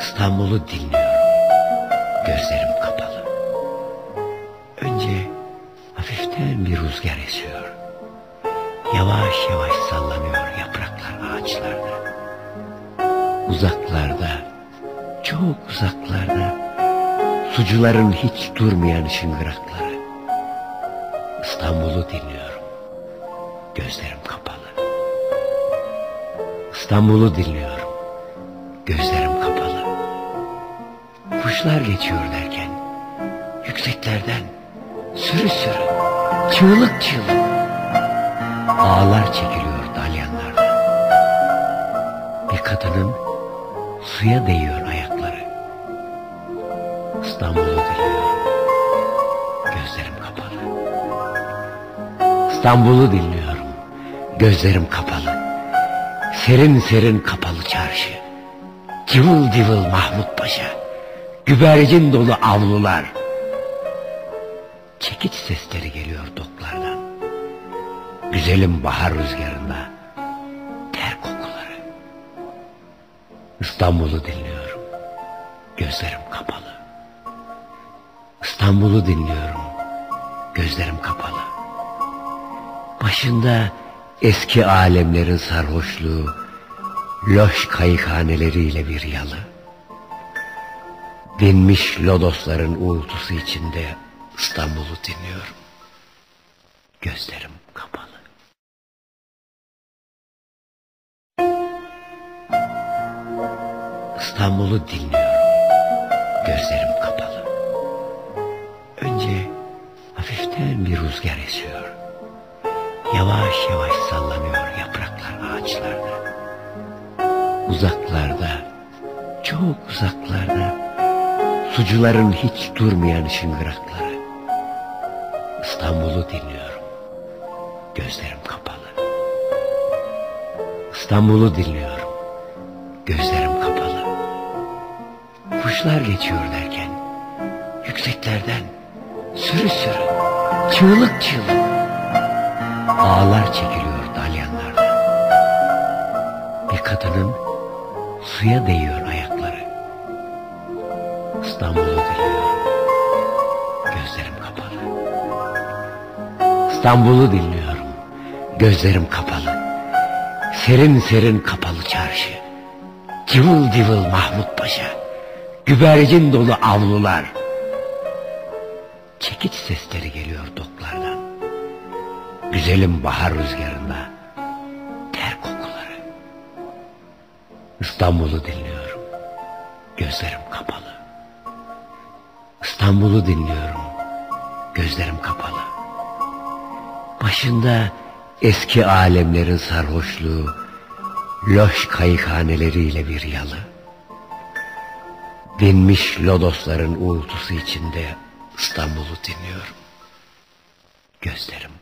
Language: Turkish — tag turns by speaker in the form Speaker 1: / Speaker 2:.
Speaker 1: İstanbul'u dinliyorum. Gözlerim kapalı. Önce hafiften bir rüzgar esiyor. Yavaş yavaş sallanıyor yapraklar ağaçlarda. Uzaklarda, çok uzaklarda sucuların hiç durmayan şıngırakları. İstanbul'u dinliyorum. Gözlerim kapalı. İstanbul'u dinliyorum. Gözlerim. Kuşlar geçiyor derken yükseklerden sürü sürü çığlık çığlık ağlar çekiliyor dalyanlarda. Bir kadının suya değiyor ayakları. İstanbul'u dinliyorum. Gözlerim kapalı. İstanbul'u dinliyorum. Gözlerim kapalı. Serin serin kapalı çarşı. Cıvıl cıvıl Mahmut Paşa. Güvercin dolu avlular. Çekiç sesleri geliyor doklardan. Güzelim bahar rüzgarında ter kokuları. İstanbul'u dinliyorum. Gözlerim kapalı. İstanbul'u dinliyorum. Gözlerim kapalı. Başında eski alemlerin sarhoşluğu, loş kayıkhaneleriyle bir yalı. Dinmiş lodosların uğultusu içinde İstanbul'u dinliyorum. Gözlerim kapalı. İstanbul'u dinliyorum. Gözlerim kapalı. Önce hafiften bir rüzgar esiyor. Yavaş yavaş sallanıyor yapraklar ağaçlarda. Uzaklarda, çok uzaklarda sucuların hiç durmayan şıngırakları. İstanbul'u dinliyorum. Gözlerim kapalı. İstanbul'u dinliyorum. Gözlerim kapalı. Kuşlar geçiyor derken yükseklerden sürü sürü çığlık çığlık ağlar çekiliyor dalyanlarda. Bir kadının suya değiyor ayakları. İstanbul'u dinliyorum. Gözlerim kapalı. İstanbul'u dinliyorum. Gözlerim kapalı. Serin serin kapalı çarşı. Cıvıl cıvıl Mahmut Paşa. Güvercin dolu avlular. Çekiç sesleri geliyor doklardan. Güzelim bahar rüzgarında ter kokuları. İstanbul'u dinliyorum. Gözlerim kapalı. İstanbul'u dinliyorum. Gözlerim kapalı. Başında eski alemlerin sarhoşluğu, loş kayıkhaneleriyle bir yalı. Dinmiş lodosların uğultusu içinde İstanbul'u dinliyorum. Gözlerim.